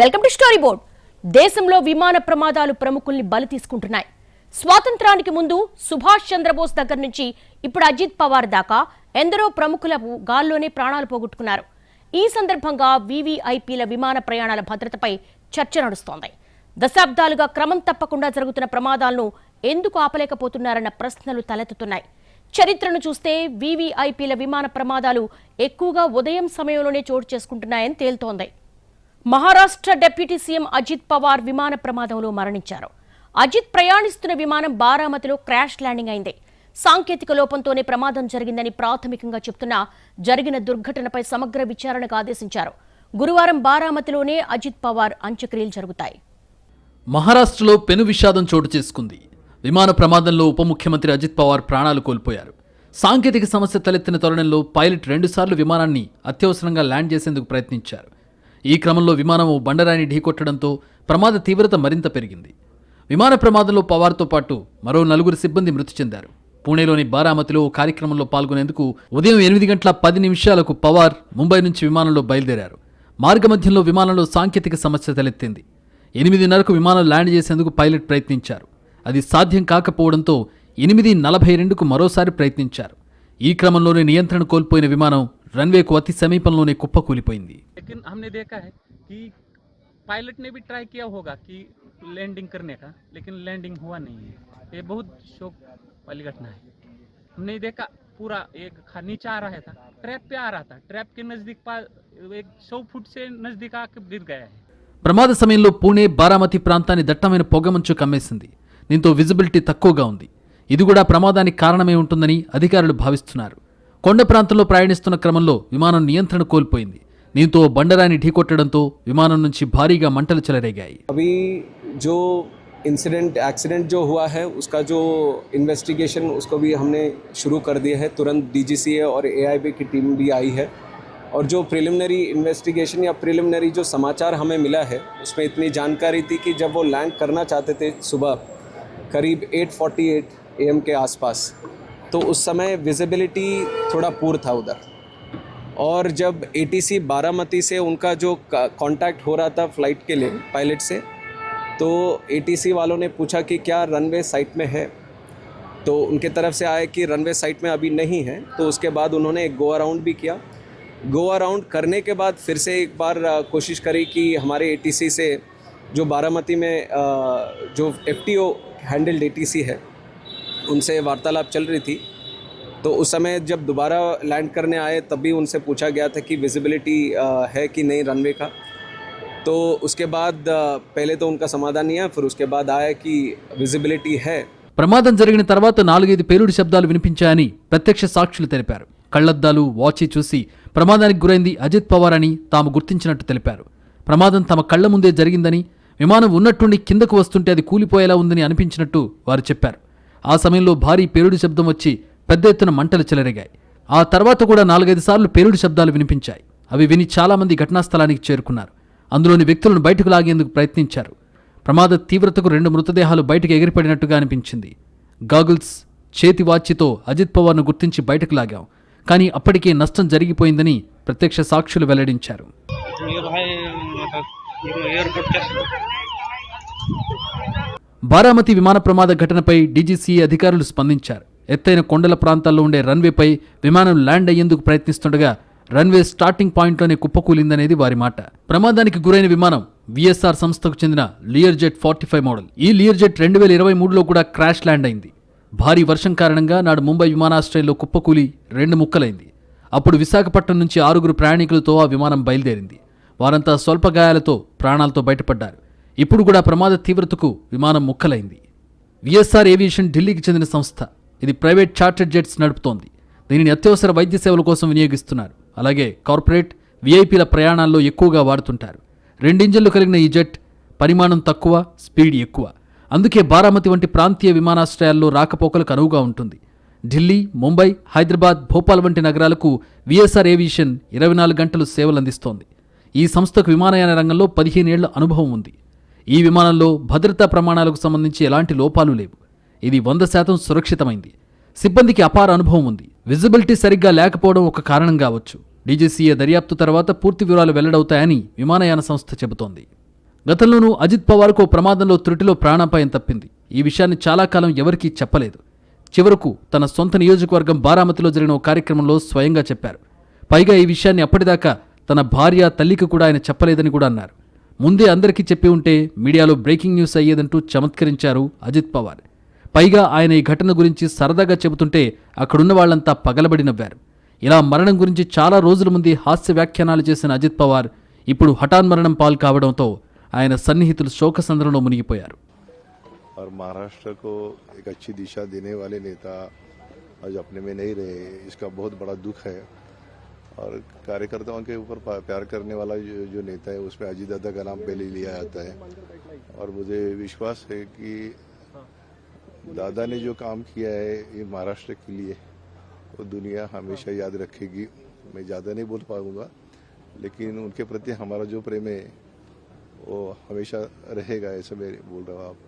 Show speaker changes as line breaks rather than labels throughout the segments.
Welcome to story board దేశంలో విమాన ప్రమాదాలు ప్రముఖుల్ని బలి తీసుకుంటున్నాయి. స్వాతంత్రానికి ముందు సుభాష్ చంద్రబోస్ దగ్గర నుంచి ఇప్పుడు అజిత్ పవార్ దాకా ఎందరో ప్రముఖుల గాల్లోనే ప్రాణాలు పోగొట్టుకున్నారు. ఈ సందర్భంగా వివిఐపిల విమాన ప్రయాణాల భద్రతపై చర్చ నడుస్తోంది. దశాబ్దాలుగా క్రమం తప్పకుండా జరుగుతున్న ప్రమాదాలను ఎందుకు ఆపలేకపోతున్నారన్న ప్రశ్నలు తలెత్తుతున్నాయి. చరిత్రను చూస్తే వివిఐపిల విమాన ప్రమాదాలు ఎక్కువగా ఉదయం సమయంలోనే చోటు చేసుకుంటున్నాయని తేల్తోంది. మహారాష్ట్ర డిప్యూటీ సీఎం అజిత్ పవార్ విమాన ప్రమాదంలో మరణించారు. అజిత్ ప్రయాణిస్తున్న విమానం బారామతిలో క్రాష్ ల్యాండింగ్ అయింది. సాంకేతిక లోపంతోనే ప్రమాదం జరిగిందని ప్రాథమికంగా చెప్తున్నా జరిగిన దుర్ఘటనపై సమగ్ర విచారణకు ఆదేశించారు. గురువారం బారామతిలోనే అజిత్ పవార్ అంత్యక్రియలు జరుగుతాయి.
మహారాష్ట్రలో పెను విషాదం చోటు చేసుకుంది. విమాన ప్రమాదంలో ఉప ముఖ్యమంత్రి అజిత్ పవార్ ప్రాణాలు కోల్పోయారు. సాంకేతిక సమస్య తలెత్తిన తరుణంలో పైలట్ రెండుసార్లు విమానాన్ని అత్యవసరంగా ల్యాండ్ చేసేందుకు ప్రయత్నించారు. ఈ క్రమంలో విమానం బండరాయిని ఢీకొట్టడంతో ప్రమాద తీవ్రత మరింత పెరిగింది. విమాన ప్రమాదంలో పవార్తో పాటు మరో నలుగురు సిబ్బంది మృతి చెందారు. పూణేలోని బారామతిలో ఓ కార్యక్రమంలో పాల్గొనేందుకు ఉదయం ఎనిమిది గంటల పది నిమిషాలకు పవార్ ముంబై నుంచి విమానంలో బయలుదేరారు. మార్గమధ్యంలో విమానంలో సాంకేతిక సమస్య తలెత్తింది. ఎనిమిదిన్నరకు విమానం ల్యాండ్ చేసేందుకు పైలట్ ప్రయత్నించారు. అది సాధ్యం కాకపోవడంతో ఎనిమిది నలభై రెండుకు మరోసారి ప్రయత్నించారు. ఈ క్రమంలోనే నియంత్రణ కోల్పోయిన విమానం రన్వేకు అతి సమీపంలోనే కుప్పకూలిపోయింది.
लेकिन हमने देखा है कि पायलट ने भी ट्राई किया होगा कि लैंडिंग करने का लेकिन लैंडिंग हुआ नहीं है ये बहुत शोक वाली घटना है हमने देखा पूरा एक खा नीचे आ रहा था ट्रैप पे आ रहा था ट्रैप के नज़दीक पा एक सौ फुट से नज़दीक आके गिर गया है
ప్రమాద సమయంలో పూణే బారామతి ప్రాంతాన్ని దట్టమైన పొగమంచు కమ్మేసింది దీంతో విజిబిలిటీ తక్కువగా ఉంది ఇది కూడా ప్రమాదానికి కారణమే ఉంటుందని అధికారులు భావిస్తున్నారు కొండ ప్రాంతంలో ప్రయాణిస్తున్న క్రమంలో విమానం నియంత్రణ కోల్పోయింది దీంతో బండరాన్ని ఢీకొట్టడంతో విమానం నుంచి భారీగా మంటలు చెలరేగాయి
अभी जो इंसिडेंट एक्सीडेंट जो हुआ है उसका जो इन्वेस्टिगेशन उसको भी हमने शुरू कर दिया है तुरंत डीजीसीए और एआईबी की टीम भी आई है और जो प्रिलिमिनरी इन्वेस्टिगेशन या प्रिलिमिनरी जो समाचार हमें मिला है उसमें इतनी जानकारी थी कि जब वो लैंड करना चाहते थे सुबह करीब 8:48 एएम के आसपास तो उस समय विजिबिलिटी थोड़ा पूर था उधर और जब एटीसी बारामती से उनका जो कांटेक्ट हो रहा था फ़्लाइट के लिए पायलट से तो एटीसी वालों ने पूछा कि क्या रनवे साइट में है? तो उनके तरफ़ से आया कि रनवे साइट में अभी नहीं है। तो उसके बाद उन्होंने एक गो अराउंड भी किया। गो अराउंड करने के बाद फिर से एक बार कोशिश करी कि हमारे एटीसी से जो बारामती में जो F T O handled ATC है, उनसे वार्तालाप चल रही थी। तो उस समय जब दोबारा लैंड करने आए तब भी उनसे पूछा गया था कि विजिबिलिटी है कि नहीं रनवे का तो उसके बाद अ, पहले तो उनका समाधान नहीं आया फिर उसके बाद आया कि विजिबिलिटी है
ప్రమాదం జరిగిన తర్వాత నాలుగైదు పేలుడు శబ్దాలు వినిపించాయని ప్రత్యక్ష సాక్షులు తెలిపారు కళ్లద్దాలు వాచి చూసి ప్రమాదానికి గురైంది అజిత్ పవార్ అని తాము గుర్తించినట్టు తెలిపారు ప్రమాదం తమ కళ్ల ముందే జరిగిందని విమానం ఉన్నట్టుండి కిందకు వస్తుంటే అది కూలిపోయేలా ఉందని అనిపించినట్టు వారు చెప్పారు ఆ సమయంలో భారీ పేలుడు శబ్దం వచ్చి పెద్ద ఎత్తున మంటలు చెలరేగాయి. ఆ తర్వాత కూడా నాలుగైదు సార్లు పేలుడు శబ్దాలు వినిపించాయి. అవి విని చాలామంది ఘటనా స్థలానికి చేరుకున్నారు. అందులోని వ్యక్తులను బయటకు లాగేందుకు ప్రయత్నించారు. ప్రమాద తీవ్రతకు రెండు మృతదేహాలు బయటకు ఎగిరిపడినట్టుగా అనిపించింది. గాగుల్స్ చేతి వాచితో అజిత్ పవార్ను గుర్తించి బయటకు లాగాం. కానీ అప్పటికే నష్టం జరిగిపోయిందని ప్రత్యక్ష సాక్షులు వెల్లడించారు. బారామతి విమాన ప్రమాద ఘటనపై డీజీసీఏ అధికారులు స్పందించారు. ఎత్తైన కొండల ప్రాంతాల్లో ఉండే రన్వేపై విమానం ల్యాండ్ అయ్యేందుకు ప్రయత్నిస్తుండగా రన్వే స్టార్టింగ్ పాయింట్లోనే కుప్పకూలిందనేది వారి మాట. ప్రమాదానికి గురైన విమానం విఎస్ఆర్ సంస్థకు చెందిన Lear jet forty five model. ఈ లియర్ జెట్ రెండు వేల ఇరవై మూడులో కూడా క్రాష్ ల్యాండ్ అయింది. భారీ వర్షం కారణంగా నాడు ముంబై విమానాశ్రయంలో కుప్పకూలి రెండు ముక్కలైంది. అప్పుడు విశాఖపట్నం నుంచి ఆరుగురు ప్రయాణికులతో ఆ విమానం బయలుదేరింది. వారంతా స్వల్ప గాయాలతో ప్రాణాలతో బయటపడ్డారు. ఇప్పుడు కూడా ప్రమాద తీవ్రతకు విమానం ముక్కలైంది. విఎస్ఆర్ ఏవియేషన్ ఢిల్లీకి చెందిన సంస్థ. ఇది ప్రైవేట్ చార్టర్డ్ జెట్స్ నడుపుతోంది. దీనిని అత్యవసర వైద్య సేవల కోసం వినియోగిస్తున్నారు. అలాగే కార్పొరేట్ విఐపీల ప్రయాణాల్లో ఎక్కువగా వాడుతుంటారు. రెండింజన్లు కలిగిన ఈ జెట్ పరిమాణం తక్కువ స్పీడ్ ఎక్కువ. అందుకే బారామతి వంటి ప్రాంతీయ విమానాశ్రయాల్లో రాకపోకలకు అనువుగా ఉంటుంది. ఢిల్లీ ముంబై హైదరాబాద్ భోపాల్ వంటి నగరాలకు విఎస్ఆర్ ఏవియేషన్ ఇరవై నాలుగు గంటలు సేవలు అందిస్తోంది ఈ సంస్థకు విమానయాన రంగంలో పదిహేనేళ్ళ అనుభవం ఉంది. ఈ విమానంలో భద్రతా ప్రమాణాలకు సంబంధించి ఎలాంటి లోపాలు లేవు. ఇది వంద శాతం సురక్షితమైంది. సిబ్బందికి అపార అనుభవం ఉంది. విజిబిలిటీ సరిగ్గా లేకపోవడం ఒక కారణం కావచ్చు. డీజీసీఏ దర్యాప్తు తర్వాత పూర్తి వివరాలు వెల్లడవుతాయని విమానయాన సంస్థ చెబుతోంది. గతంలోనూ అజిత్ పవార్కు ఓ ప్రమాదంలో త్రుటిలో ప్రాణాపాయం తప్పింది. ఈ విషయాన్ని చాలా కాలం ఎవరికీ చెప్పలేదు. చివరకు తన సొంత నియోజకవర్గం బారామతిలో జరిగిన ఓ కార్యక్రమంలో స్వయంగా చెప్పారు. పైగా ఈ విషయాన్ని అప్పటిదాకా తన భార్య తల్లికి కూడా ఆయన చెప్పలేదని కూడా అన్నారు. ముందే అందరికీ చెప్పి ఉంటే మీడియాలో బ్రేకింగ్ న్యూస్ అయ్యేదంటూ చమత్కరించారు అజిత్ పవార్. పైగా ఆయన ఈ ఘటన గురించి సరదాగా చెబుతుంటే అక్కడున్న వాళ్ళంతా పగలబడి నవ్వారు ఇలా మరణం గురించి చాలా రోజుల ముందు హాస్య వ్యాఖ్యానాలు చేసిన అజిత్ పవార్ ఇప్పుడు హఠాన్మరణం పాలు కావడంతో ఆయన సన్నిహితులు శోకసంద్రంలో మునిగిపోయారు
और महाराष्ट्र को एक अच्छी दिशा देने वाले नेता आज अपने में नहीं रहे इसका बहुत बड़ा दुख है और कार्यकर्ताओं के ऊपर पा- प्यार करने वाला जो, जो नेता है उसमें अजीत दादा का नाम पहले लिया जाता है और मुझे विश्वास है कि दादा ने जो काम किया है ये महाराष्ट्र के लिए वो दुनिया हमेशा याद रखेगी मैं ज़्यादा नहीं बोल पाऊंगा लेकिन उनके प्रति हमारा जो प्रेम है वो हमेशा रहेगा ऐसा मैं बोल रहा हूँ आप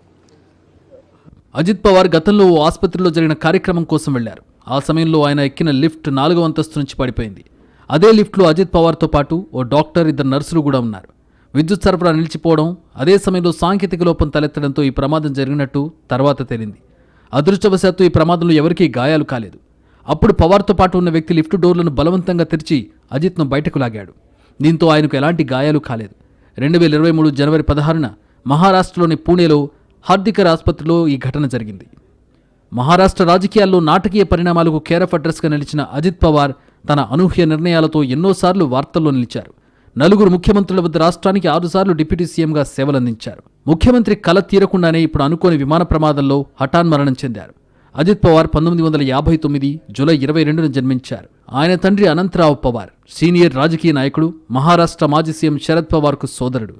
అజిత్ పవార్ గతంలో ఓ ఆసుపత్రిలో జరిగిన కార్యక్రమం కోసం వెళ్లారు ఆ సమయంలో ఆయన ఎక్కిన లిఫ్ట్ నాలుగో అంతస్తు నుంచి పడిపోయింది అదే లిఫ్ట్లో అజిత్ పవార్తో పాటు ఓ డాక్టర్ ఇద్దరు నర్సులు కూడా ఉన్నారు విద్యుత్ సరఫరా నిలిచిపోవడం అదే సమయంలో సాంకేతిక లోపం తలెత్తడంతో ఈ ప్రమాదం జరిగినట్టు తర్వాత తేలింది అదృష్టవశాత్తు ఈ ప్రమాదంలో ఎవరికీ గాయాలు కాలేదు. అప్పుడు పవార్తో పాటు ఉన్న వ్యక్తి లిఫ్ట్ డోర్లను బలవంతంగా తెరిచి అజిత్ను బయటకు లాగాడు. దీంతో ఆయనకు ఎలాంటి గాయాలు కాలేదు. రెండు వేల ఇరవై మూడు జనవరి పదహారున మహారాష్ట్రలోని పూణేలో హార్దికర్ ఆసుపత్రిలో ఈ ఘటన జరిగింది. మహారాష్ట్ర రాజకీయాల్లో నాటకీయ పరిణామాలకు కేరఫ్ అడ్రస్గా నిలిచిన అజిత్ పవార్ తన అనూహ్య నిర్ణయాలతో ఎన్నోసార్లు వార్తల్లో నిలిచారు. నలుగురు ముఖ్యమంత్రుల వద్ద రాష్ట్రానికి ఆరుసార్లు డిప్యూటీ సీఎంగా సేవలందించారు. ముఖ్యమంత్రి కల తీరకుండానే ఇప్పుడు అనుకోని విమాన ప్రమాదంలో హఠాన్మరణం చెందారు. అజిత్ పవార్ పంతొమ్మిది వందల యాభై తొమ్మిది జూలై ఇరవై రెండున జన్మించారు. ఆయన తండ్రి అనంతరావు పవార్ సీనియర్ రాజకీయ నాయకుడు మహారాష్ట్ర మాజీ సీఎం శరద్ పవార్కు సోదరుడు.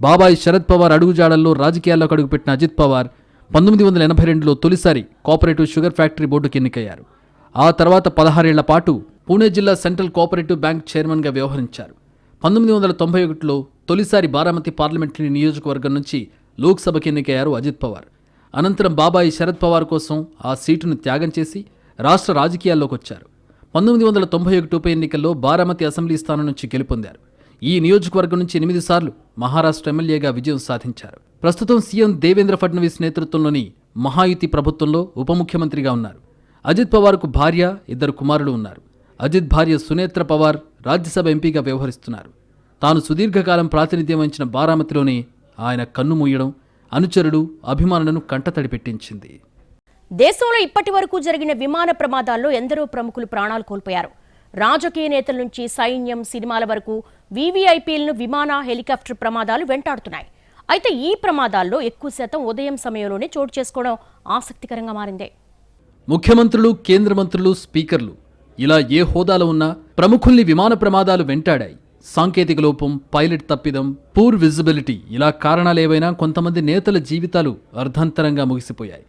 బాబాయ్ శరద్ పవార్ అడుగుజాడల్లో రాజకీయాల్లోకి అడుగుపెట్టిన అజిత్ పవార్ పంతొమ్మిది వందల ఎనభై రెండులో తొలిసారి కోఆపరేటివ్ షుగర్ ఫ్యాక్టరీ బోర్డుకు ఎన్నికయ్యారు. ఆ తర్వాత పదహారేళ్ళ పాటు పూణే జిల్లా సెంట్రల్ కోఆపరేటివ్ బ్యాంక్ చైర్మన్గా వ్యవహరించారు. పంతొమ్మిది వందల తొంభై ఒకటిలో తొలిసారి బారామతి పార్లమెంటరీ నియోజకవర్గం నుంచి లోక్సభకి ఎన్నికయ్యారు అజిత్ పవార్. అనంతరం బాబాయి శరద్ పవార్ కోసం ఆ సీటును త్యాగం చేసి రాష్ట్ర రాజకీయాల్లోకి వచ్చారు. పంతొమ్మిది వందల తొంభై ఒకటి ఉప ఎన్నికల్లో బారామతి అసెంబ్లీ స్థానం నుంచి గెలుపొందారు. ఈ నియోజకవర్గం నుంచి ఎనిమిది సార్లు మహారాష్ట్ర ఎమ్మెల్యేగా విజయం సాధించారు. ప్రస్తుతం సీఎం దేవేంద్ర ఫడ్నవీస్ నేతృత్వంలోని మహాయుతి ప్రభుత్వంలో ఉప ముఖ్యమంత్రిగా ఉన్నారు. అజిత్ పవార్కు భార్య ఇద్దరు కుమారులు ఉన్నారు. అజిత్ భార్య సునేత్ర పవార్ రాజ్యసభ ఎంపీగా వ్యవహరిస్తున్నారు. తాను సుదీర్ఘకాలం ప్రాతినిధ్యం వహించిన బారామతిలోనే ఆయన కన్ను మూయడం అనుచరుడు అభిమానులను కంటతడి పెట్టించింది.
దేశంలో ఇప్పటి వరకు జరిగిన విమాన ప్రమాదాల్లో ఎందరో ప్రముఖులు ప్రాణాలు కోల్పోయారు. రాజకీయ నేతల నుంచి సైన్యం సినిమాల వరకు వీవీఐపీలను విమాన హెలికాప్టర్ ప్రమాదాలు వెంటాడుతున్నాయి. అయితే ఈ ప్రమాదాల్లో ఎక్కువ శాతం ఉదయం సమయంలోనే చోటు చేసుకోవడం ఆసక్తికరంగా మారిందే.
ముఖ్యమంత్రులు కేంద్ర మంత్రులు స్పీకర్లు ఇలా ఏ హోదాలో ఉన్నా ప్రముఖుల్ని విమాన ప్రమాదాలు వెంటాడాయి. సాంకేతిక లోపం పైలట్ తప్పిదం పూర్ విజిబిలిటీ ఇలా కారణాలేవైనా కొంతమంది నేతల జీవితాలు అర్ధంతరంగా ముగిసిపోయాయి.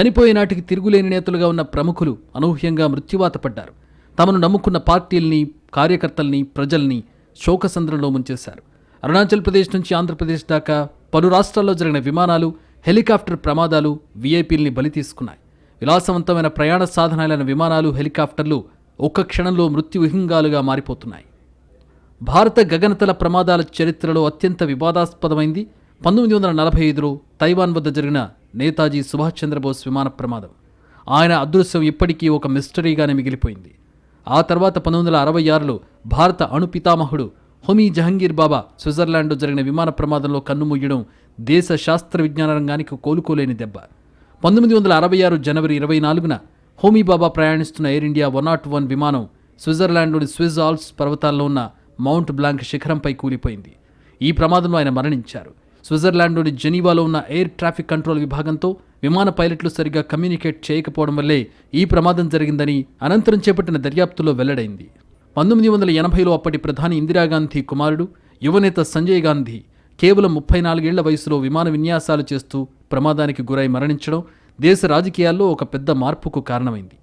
చనిపోయే నాటికి తిరుగులేని నేతలుగా ఉన్న ప్రముఖులు అనూహ్యంగా మృత్యువాత పడ్డారు. తమను నమ్ముకున్న పార్టీల్ని కార్యకర్తల్ని ప్రజల్ని శోకసంద్రంలో ముంచేశారు. అరుణాచల్ ప్రదేశ్ నుంచి ఆంధ్రప్రదేశ్ దాకా పలు రాష్ట్రాల్లో జరిగిన విమానాలు హెలికాప్టర్ ప్రమాదాలు వీఐపీల్ని బలి తీసుకున్నాయి. విలాసవంతమైన ప్రయాణ సాధనాలైన విమానాలు హెలికాప్టర్లు ఒక్క క్షణంలో మృత్యు విహంగాలుగా మారిపోతున్నాయి. భారత గగనతల ప్రమాదాల చరిత్రలో అత్యంత వివాదాస్పదమైంది. పంతొమ్మిది వందల నలభై ఐదులో తైవాన్ వద్ద జరిగిన నేతాజీ సుభాష్ చంద్రబోస్ విమాన ప్రమాదం. ఆయన అదృశ్యం ఇప్పటికీ ఒక మిస్టరీగానే మిగిలిపోయింది. ఆ తర్వాత పంతొమ్మిది వందల అరవై ఆరులో భారత అణు పితామహుడు హోమీ జహంగీర్ బాబా స్విట్జర్లాండ్లో జరిగిన విమాన ప్రమాదంలో కన్నుమూయడం దేశ శాస్త్ర విజ్ఞాన రంగానికి కోలుకోలేని దెబ్బ. పంతొమ్మిది వందల అరవై ఆరు జనవరి ఇరవై నాలుగున హోమీబాబా ప్రయాణిస్తున్న air India one nought one విమానం స్విట్జర్లాండ్లోని స్విజ్ ఆల్ప్స్ పర్వతాల్లో ఉన్న మౌంట్ బ్లాంక్ శిఖరంపై కూలిపోయింది. ఈ ప్రమాదంలో ఆయన మరణించారు. స్విట్జర్లాండ్లోని జెనీవాలో ఉన్న ఎయిర్ ట్రాఫిక్ కంట్రోల్ విభాగంతో విమాన పైలట్లు సరిగ్గా కమ్యూనికేట్ చేయకపోవడం వల్లే ఈ ప్రమాదం జరిగిందని అనంతరం చేపట్టిన దర్యాప్తులో వెల్లడైంది. పంతొమ్మిది వందల ఎనభైలో అప్పటి ప్రధాని ఇందిరాగాంధీ కుమారుడు యువనేత సంజయ్ గాంధీ కేవలం ముప్పై నాలుగేళ్ళ వయసులో విమాన విన్యాసాలు చేస్తూ ప్రమాదానికి గురై మరణించడం దేశ రాజకీయాల్లో ఒక పెద్ద మార్పుకు కారణమైంది.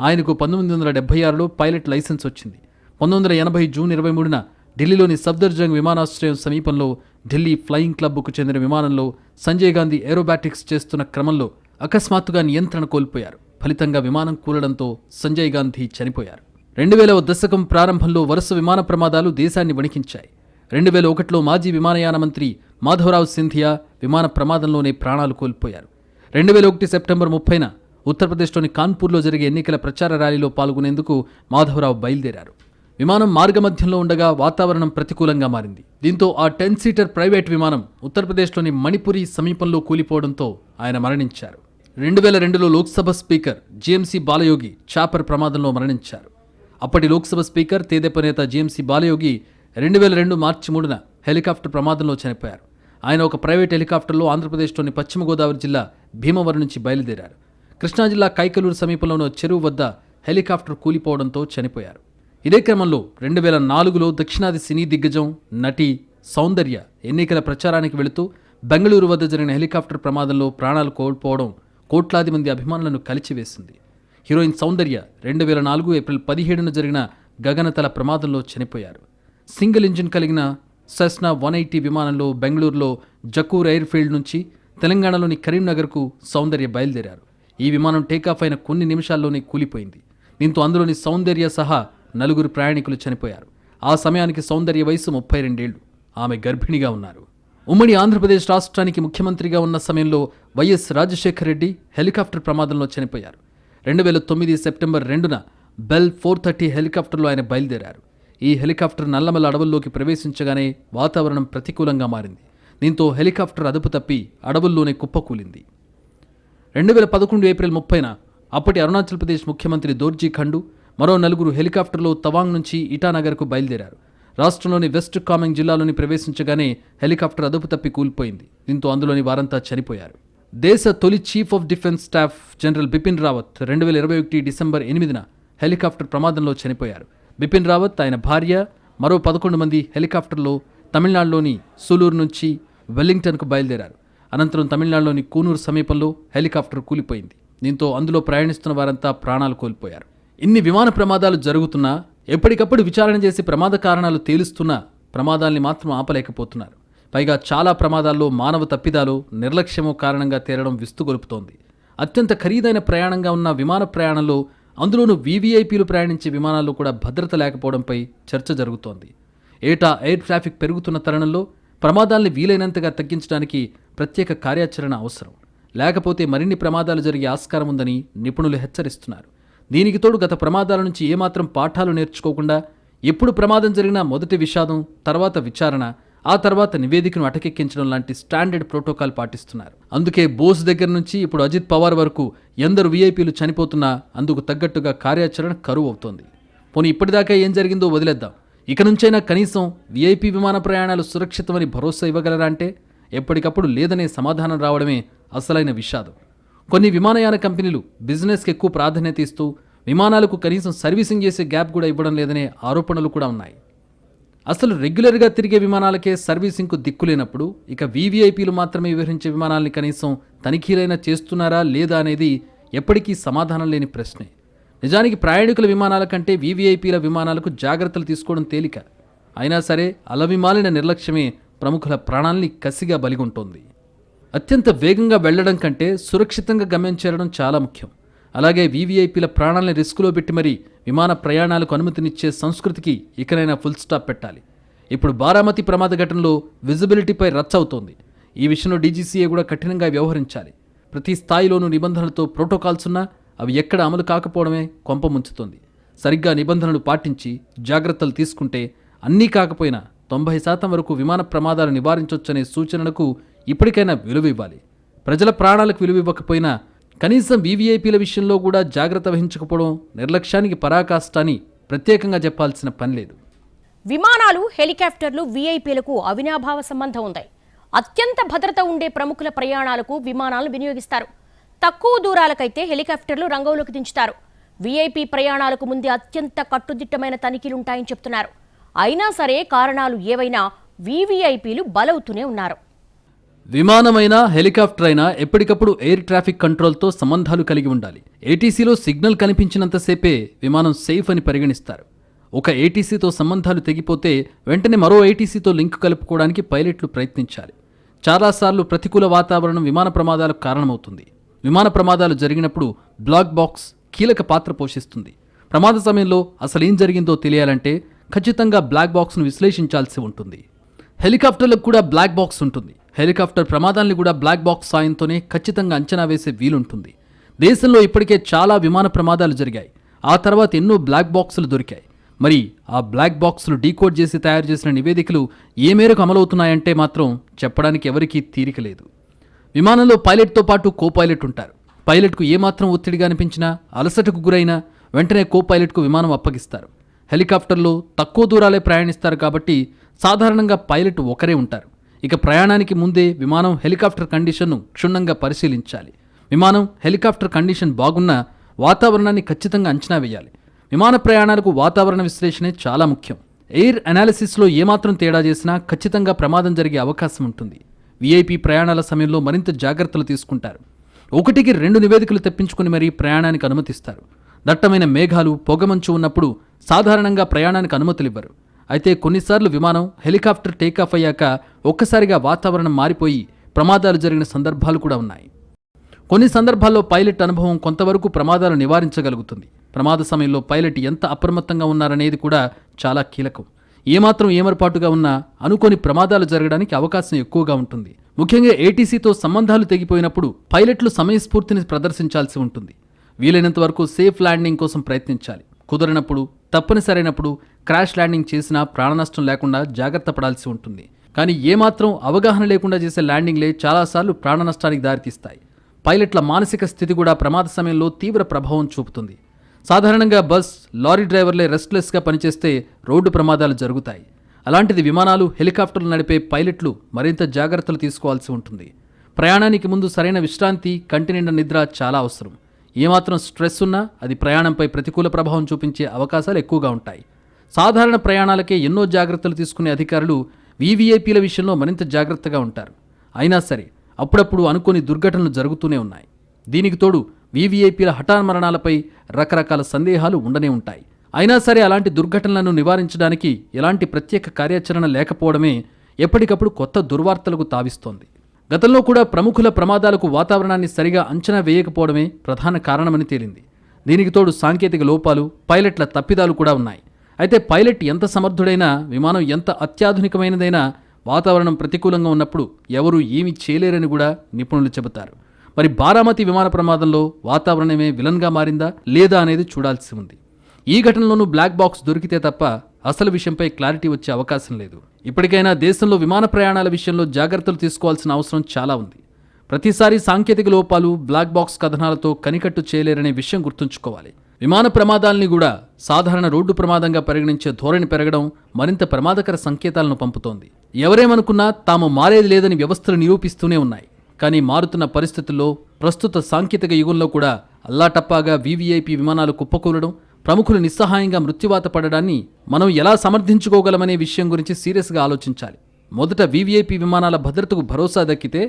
ఆయనకు పంతొమ్మిది వందల డెబ్బై ఆరులో పైలట్ లైసెన్స్ వచ్చింది. పంతొమ్మిది వందల ఎనభై జూన్ ఇరవై మూడున ఢిల్లీలోని సఫ్దర్జంగ్ విమానాశ్రయం సమీపంలో ఢిల్లీ ఫ్లయింగ్ క్లబ్కు చెందిన విమానంలో సంజయ్ గాంధీ ఏరోబాటిక్స్ చేస్తున్న క్రమంలో అకస్మాత్తుగా నియంత్రణ కోల్పోయారు. ఫలితంగా విమానం కూలడంతో సంజయ్ గాంధీ చనిపోయారు. రెండు వేల దశకం ప్రారంభంలో వరుస విమాన ప్రమాదాలు దేశాన్ని వణికించాయి. రెండు వేల ఒకటిలో మాజీ విమానయాన మంత్రి మాధవరావు సింధియా విమాన ప్రమాదంలోనే ప్రాణాలు కోల్పోయారు. రెండు వేల ఒకటి సెప్టెంబర్ ముప్పైన ఉత్తరప్రదేశ్లోని కాన్పూర్లో జరిగే ఎన్నికల ప్రచార ర్యాలీలో పాల్గొనేందుకు మాధవరావు బయలుదేరారు. విమానం మార్గమధ్యంలో ఉండగా వాతావరణం ప్రతికూలంగా మారింది. దీంతో ఆ టెన్ సీటర్ ప్రైవేట్ విమానం ఉత్తరప్రదేశ్లోని మణిపురి సమీపంలో కూలిపోవడంతో ఆయన మరణించారు. రెండు వేల రెండులో Lok Sabha speaker GMC Balayogi chopper ప్రమాదంలో మరణించారు. అప్పటి లోక్సభ స్పీకర్ తేదేప నేత జిఎంసీ బాలయోగి రెండు వేల రెండు మార్చి మూడున హెలికాప్టర్ ప్రమాదంలో చనిపోయారు. ఆయన ఒక ప్రైవేట్ హెలికాప్టర్లో ఆంధ్రప్రదేశ్లోని పశ్చిమ గోదావరి జిల్లా భీమవరం నుంచి బయలుదేరారు. కృష్ణా జిల్లా కైకలూరు సమీపంలోని చెరువు వద్ద హెలికాప్టర్ కూలిపోవడంతో చనిపోయారు. ఇదే క్రమంలో రెండు వేల నాలుగులో దక్షిణాది సినీ దిగ్గజం నటి సౌందర్య ఎన్నికల ప్రచారానికి వెళుతూ బెంగళూరు వద్ద జరిగిన హెలికాప్టర్ ప్రమాదంలో ప్రాణాలు కోల్పోవడం కోట్లాది మంది అభిమానులను కలిచివేసింది. హీరోయిన్ సౌందర్య రెండు వేల నాలుగు ఏప్రిల్ పదిహేడున జరిగిన గగనతల ప్రమాదంలో చనిపోయారు. సింగిల్ ఇంజిన్ కలిగిన సెస్నా వన్ ఎయిటీ విమానంలో బెంగళూరులో జకూర్ ఎయిర్ఫీల్డ్ నుంచి తెలంగాణలోని కరీంనగర్కు సౌందర్య బయలుదేరారు. ఈ విమానం టేకాఫ్ అయిన కొన్ని నిమిషాల్లోనే కూలిపోయింది. దీంతో అందులోని సౌందర్య సహా నలుగురు ప్రయాణికులు చనిపోయారు. ఆ సమయానికి సౌందర్య వయసు ముప్పై రెండేళ్ళు ఆమె గర్భిణిగా ఉన్నారు. ఉమ్మడి ఆంధ్రప్రదేశ్ రాష్ట్రానికి ముఖ్యమంత్రిగా ఉన్న సమయంలో వైఎస్ రాజశేఖర రెడ్డి హెలికాప్టర్ ప్రమాదంలో చనిపోయారు. రెండు వేల తొమ్మిది సెప్టెంబర్ రెండున బెల్ ఫోర్ థర్టీ హెలికాప్టర్లో ఆయన బయలుదేరారు. ఈ హెలికాప్టర్ నల్లమల అడవుల్లోకి ప్రవేశించగానే వాతావరణం ప్రతికూలంగా మారింది. దీంతో హెలికాప్టర్ అదుపు తప్పి అడవుల్లోనే కుప్పకూలింది రెండు వేల పదకొండు ఏప్రిల్ ముప్పైన అప్పటి అరుణాచల్ ప్రదేశ్ ముఖ్యమంత్రి దోర్జీ ఖండు మరో నలుగురు హెలికాప్టర్లో తవాంగ్ నుంచి ఇటానగర్కు బయలుదేరారు. రాష్ట్రంలోని వెస్ట్ కామెంగ్ జిల్లాలోని ప్రవేశించగానే హెలికాప్టర్ అదుపు తప్పి కూలిపోయింది. దీంతో అందులోని వారంతా చనిపోయారు. దేశ తొలి chief of defence staff general Bipin Rawat రెండు వేల ఇరవై ఒకటి డిసెంబర్ ఎనిమిదిన హెలికాప్టర్ ప్రమాదంలో చనిపోయారు. బిపిన్ రావత్ ఆయన భార్య మరో పదకొండు మంది హెలికాప్టర్లో తమిళనాడులోని సూలూరు నుంచి వెల్లింగ్టన్కు బయలుదేరారు. అనంతరం తమిళనాడులోని కూనూరు సమీపంలో హెలికాప్టర్ కూలిపోయింది. దీంతో అందులో ప్రయాణిస్తున్న వారంతా ప్రాణాలు కోల్పోయారు. ఇన్ని విమాన ప్రమాదాలు జరుగుతున్నా ఎప్పటికప్పుడు విచారణ చేసి ప్రమాద కారణాలు తేలుస్తున్నా ప్రమాదాల్ని మాత్రం ఆపలేకపోతున్నారు. పైగా చాలా ప్రమాదాల్లో మానవ తప్పిదాలు నిర్లక్ష్యమో కారణంగా తేలడం విస్తుగొలుపుతోంది. అత్యంత ఖరీదైన ప్రయాణంగా ఉన్న విమాన ప్రయాణంలో అందులోనూ వీవీఐపీలు ప్రయాణించే విమానాల్లో కూడా భద్రత లేకపోవడంపై చర్చ జరుగుతోంది. ఏటా ఎయిర్ ట్రాఫిక్ పెరుగుతున్న తరుణంలో ప్రమాదాల్ని వీలైనంతగా తగ్గించడానికి ప్రత్యేక కార్యాచరణ అవసరం. లేకపోతే మరిన్ని ప్రమాదాలు జరిగే ఆస్కారం ఉందని నిపుణులు హెచ్చరిస్తున్నారు. దీనికి తోడు గత ప్రమాదాల నుంచి ఏమాత్రం పాఠాలు నేర్చుకోకుండా ఎప్పుడు ప్రమాదం జరిగినా మొదటి విషాదం తర్వాత విచారణ ఆ తర్వాత నివేదికను అటకెక్కించడం లాంటి స్టాండర్డ్ ప్రోటోకాల్ పాటిస్తున్నారు. అందుకే బోస్ దగ్గర నుంచి ఇప్పుడు అజిత్ పవార్ వరకు ఎందరు వీఐపీలు చనిపోతున్నా అందుకు తగ్గట్టుగా కార్యాచరణ కరువు అవుతోంది. పోనీ ఇప్పటిదాకా ఏం జరిగిందో వదిలేద్దాం. ఇక నుంచైనా కనీసం వీఐపీ విమాన ప్రయాణాలు సురక్షితమని భరోసా ఇవ్వగలరా అంటే? ఎప్పటికప్పుడు లేదనే సమాధానం రావడమే అసలైన విషాదం. కొన్ని విమానయాన కంపెనీలు బిజినెస్కి ఎక్కువ ప్రాధాన్యత ఇస్తూ విమానాలకు కనీసం సర్వీసింగ్ చేసే గ్యాప్ కూడా ఇవ్వడం లేదనే ఆరోపణలు కూడా ఉన్నాయి. అసలు రెగ్యులర్గా తిరిగే విమానాలకే సర్వీసింగ్కు దిక్కులేనప్పుడు ఇక వీవీఐపీలు మాత్రమే వివరించే విమానాల్ని కనీసం తనిఖీలైనా చేస్తున్నారా లేదా అనేది ఎప్పటికీ సమాధానం లేని ప్రశ్నే. నిజానికి ప్రయాణికుల విమానాల కంటే వీవీఐపీల విమానాలకు జాగ్రత్తలు తీసుకోవడం తేలిక. అయినా సరే అలవిమాలిన నిర్లక్ష్యమే ప్రముఖుల ప్రాణాల్ని కసిగా బలిగొంటోంది. అత్యంత వేగంగా వెళ్ళడం కంటే సురక్షితంగా గమ్యం చేరడం చాలా ముఖ్యం. అలాగే వీవీఐపీల ప్రాణాలని రిస్కులో పెట్టి మరీ విమాన ప్రయాణాలకు అనుమతినిచ్చే సంస్కృతికి ఇకనైనా ఫుల్ స్టాప్ పెట్టాలి. ఇప్పుడు బారామతి ప్రమాద ఘటనలో విజిబిలిటీపై రచ్చ అవుతోంది ఈ విషయంలో డీజీసీఏ కూడా కఠినంగా వ్యవహరించాలి. ప్రతి స్థాయిలోనూ నిబంధనలతో ప్రోటోకాల్స్ ఉన్నా అవి ఎక్కడ అమలు కాకపోవడమే కొంప ముంచుతోంది. సరిగ్గా నిబంధనలు పాటించి జాగ్రత్తలు తీసుకుంటే అన్నీ కాకపోయినా తొంభై శాతం వరకు విమాన ప్రమాదాలు నివారించవచ్చనే సూచనలకు ఇప్పటికైనా విలువ ఇవ్వాలి. ప్రజల ప్రాణాలకు విలువ ఇవ్వకపోయినా కనీసం వీవీఐపీల విషయంలో కూడా జాగ్రత్త వహించకపోవడం నిర్లక్ష్యానికి పరాకాష్ట అని ప్రత్యేకంగా చెప్పాల్సిన పని లేదు.
విమానాలు హెలికాప్టర్లు వీఐపీలకు అవినాభావ సంబంధం ఉంది. అత్యంత భద్రత ఉండే ప్రముఖుల ప్రయాణాలకు విమానాలను వినియోగిస్తారు. తక్కువ దూరాలకైతే హెలికాప్టర్లు రంగంలోకి దించుతారు. వీఐపీ ప్రయాణాలకు ముందే అత్యంత కట్టుదిట్టమైన తనిఖీలుంటాయని చెప్తున్నారు. అయినా సరే కారణాలు ఏవైనా వీవీఐపీలు బలవుతూనే ఉన్నారు.
విమానమైనా హెలికాప్టర్ అయినా ఎప్పటికప్పుడు ఎయిర్ ట్రాఫిక్ కంట్రోల్తో సంబంధాలు కలిగి ఉండాలి. ఏటీసీలో సిగ్నల్ కనిపించినంతసేపే విమానం సేఫ్ అని పరిగణిస్తారు. ఒక ఏటీసీతో సంబంధాలు తెగిపోతే వెంటనే మరో ఏటీసీతో లింక్ కలుపుకోవడానికి పైలట్లు ప్రయత్నించాలి. చాలాసార్లు ప్రతికూల వాతావరణం విమాన ప్రమాదాలకు కారణమవుతుంది. విమాన ప్రమాదాలు జరిగినప్పుడు బ్లాక్ బాక్స్ కీలక పాత్ర పోషిస్తుంది. ప్రమాద సమయంలో అసలు ఏం జరిగిందో తెలియాలంటే ఖచ్చితంగా బ్లాక్ బాక్స్ను విశ్లేషించాల్సి ఉంటుంది. హెలికాప్టర్లకు కూడా బ్లాక్ బాక్స్ ఉంటుంది. హెలికాప్టర్ ప్రమాదాల్ని కూడా బ్లాక్ బాక్స్ సాయంతోనే ఖచ్చితంగా అంచనా వేసే వీలుంటుంది. దేశంలో ఇప్పటికే చాలా విమాన ప్రమాదాలు జరిగాయి. ఆ తర్వాత ఎన్నో బ్లాక్ బాక్సులు దొరికాయి. మరి ఆ బ్లాక్ బాక్సులు డీకోడ్ చేసి తయారు చేసిన నివేదికలు ఏ మేరకు అమలవుతున్నాయంటే మాత్రం చెప్పడానికి ఎవరికీ తీరిక లేదు. విమానంలో పైలట్తో పాటు కో పైలట్ ఉంటారు. పైలట్కు ఏమాత్రం ఒత్తిడిగా అనిపించినా అలసటకు గురైనా వెంటనే కో పైలట్కు విమానం అప్పగిస్తారు. హెలికాప్టర్లో తక్కువ దూరాలే ప్రయాణిస్తారు కాబట్టి సాధారణంగా పైలట్ ఒకరే ఉంటారు. ఇక ప్రయాణానికి ముందే విమానం హెలికాప్టర్ కండిషన్ను క్షుణ్ణంగా పరిశీలించాలి. విమానం హెలికాప్టర్ కండిషన్ బాగున్నా వాతావరణాన్ని ఖచ్చితంగా అంచనా వేయాలి. విమాన ప్రయాణాలకు వాతావరణ విశ్లేషణే చాలా ముఖ్యం. ఎయిర్ అనాలిసిస్లో ఏమాత్రం తేడా చేసినా ఖచ్చితంగా ప్రమాదం జరిగే అవకాశం ఉంటుంది. వీఐపీ ప్రయాణాల సమయంలో మరింత జాగ్రత్తలు తీసుకుంటారు. ఒకటికి రెండు నివేదికలు తెప్పించుకుని మరీ ప్రయాణానికి అనుమతిస్తారు. దట్టమైన మేఘాలు పొగమంచు ఉన్నప్పుడు సాధారణంగా ప్రయాణానికి అనుమతులివ్వరు. అయితే కొన్నిసార్లు విమానం హెలికాప్టర్ టేకాఫ్ అయ్యాక ఒక్కసారిగా వాతావరణం మారిపోయి ప్రమాదాలు జరిగిన సందర్భాలు కూడా ఉన్నాయి. కొన్ని సందర్భాల్లో పైలట్ అనుభవం కొంతవరకు ప్రమాదాలు నివారించగలుగుతుంది. ప్రమాద సమయంలో పైలట్ ఎంత అప్రమత్తంగా ఉన్నారనేది కూడా చాలా కీలకం. ఏమాత్రం ఏమరపాటుగా ఉన్నా అనుకోని ప్రమాదాలు జరగడానికి అవకాశం ఎక్కువగా ఉంటుంది. ముఖ్యంగా ఏటీసీతో సంబంధాలు తెగిపోయినప్పుడు పైలట్లు సమయస్ఫూర్తిని ప్రదర్శించాల్సి ఉంటుంది. వీలైనంత వరకు సేఫ్ ల్యాండింగ్ కోసం ప్రయత్నించాలి. కుదరనప్పుడు తప్పనిసరైనప్పుడు క్రాష్ ల్యాండింగ్ చేసినా ప్రాణనష్టం లేకుండా జాగ్రత్త పడాల్సి ఉంటుంది. కానీ ఏమాత్రం అవగాహన లేకుండా చేసే ల్యాండింగ్లే చాలాసార్లు ప్రాణ నష్టానికి దారితీస్తాయి. పైలట్ల మానసిక స్థితి కూడా ప్రమాద సమయంలో తీవ్ర ప్రభావం చూపుతుంది. సాధారణంగా బస్ లారీ డ్రైవర్లే రెస్ట్లెస్గా పనిచేస్తే రోడ్డు ప్రమాదాలు జరుగుతాయి. అలాంటిది విమానాలు హెలికాప్టర్లు నడిపే పైలట్లు మరింత జాగ్రత్తలు తీసుకోవాల్సి ఉంటుంది. ప్రయాణానికి ముందు సరైన విశ్రాంతి కంటి నిండా నిద్ర చాలా అవసరం. ఏమాత్రం స్ట్రెస్ ఉన్నా అది ప్రయాణంపై ప్రతికూల ప్రభావం చూపించే అవకాశాలు ఎక్కువగా ఉంటాయి. సాధారణ ప్రయాణాలకే ఎన్నో జాగ్రత్తలు తీసుకునే అధికారులు వీవీఐపీల విషయంలో మరింత జాగ్రత్తగా ఉంటారు. అయినా సరే అప్పుడప్పుడు అనుకోని దుర్ఘటనలు జరుగుతూనే ఉన్నాయి. దీనికి తోడు వీవీఐపీల హఠాన్మరణాలపై రకరకాల సందేహాలు ఉండనే ఉంటాయి. అయినా సరే అలాంటి దుర్ఘటనలను నివారించడానికి ఎలాంటి ప్రత్యేక కార్యాచరణ లేకపోవడమే ఎప్పటికప్పుడు కొత్త దుర్వార్తలకు తావిస్తోంది. గతంలో కూడా ప్రముఖుల ప్రమాదాలకు వాతావరణాన్ని సరిగా అంచనా వేయకపోవడమే ప్రధాన కారణమని తేలింది. దీనికి తోడు సాంకేతిక లోపాలు పైలట్ల తప్పిదాలు కూడా ఉన్నాయి. అయితే పైలట్ ఎంత సమర్థుడైనా విమానం ఎంత అత్యాధునికమైనదైనా వాతావరణం ప్రతికూలంగా ఉన్నప్పుడు ఎవరూ ఏమీ చేయలేరని కూడా నిపుణులు చెబుతారు. మరి బారామతి విమాన ప్రమాదంలో వాతావరణమే విలన్గా మారిందా లేదా అనేది చూడాల్సి ఉంది. ఈ ఘటనలోనూ బ్లాక్ బాక్స్ దొరికితే తప్ప అసలు విషయంపై క్లారిటీ వచ్చే అవకాశం లేదు. ఇప్పటికైనా దేశంలో విమాన ప్రయాణాల విషయంలో జాగ్రత్తలు తీసుకోవాల్సిన అవసరం చాలా ఉంది. ప్రతిసారి సాంకేతిక లోపాలు బ్లాక్ బాక్స్ కథనాలతో కనికట్టు చేయలేరనే విషయం గుర్తుంచుకోవాలి. విమాన ప్రమాదాల్ని కూడా సాధారణ రోడ్డు ప్రమాదంగా పరిగణించే ధోరణి పెరగడం మరింత ప్రమాదకర సంకేతాలను పంపుతోంది. ఎవరేమనుకున్నా తాము మారేది లేదని వ్యవస్థలు నిరూపిస్తూనే ఉన్నాయి. కానీ మారుతున్న పరిస్థితుల్లో ప్రస్తుత సాంకేతిక యుగంలో కూడా అల్లాటప్పాగా వీవీఐపీ విమానాలు కుప్పకూలడం ప్రముఖులు నిస్సహాయంగా మృత్యువాత పడడాన్ని మనం ఎలా సమర్థించుకోగలమనే విషయం గురించి సీరియస్గా ఆలోచించాలి. మొదట వీవీఐపీ విమానాల భద్రతకు భరోసా దక్కితే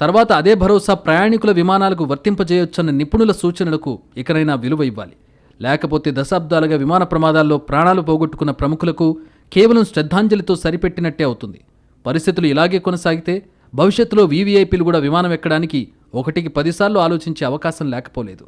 తర్వాత అదే భరోసా ప్రయాణికుల విమానాలకు వర్తింపజేయొచ్చన్న నిపుణుల సూచనలకు ఇకనైనా విలువ ఇవ్వాలి. లేకపోతే దశాబ్దాలుగా విమాన ప్రమాదాల్లో ప్రాణాలు పోగొట్టుకున్న ప్రముఖులకు కేవలం శ్రద్ధాంజలితో సరిపెట్టినట్టే అవుతుంది. పరిస్థితులు ఇలాగే కొనసాగితే భవిష్యత్తులో వీవీఐపీలు కూడా విమానం ఎక్కడానికి ఒకటికి పదిసార్లు ఆలోచించే అవకాశం లేకపోలేదు.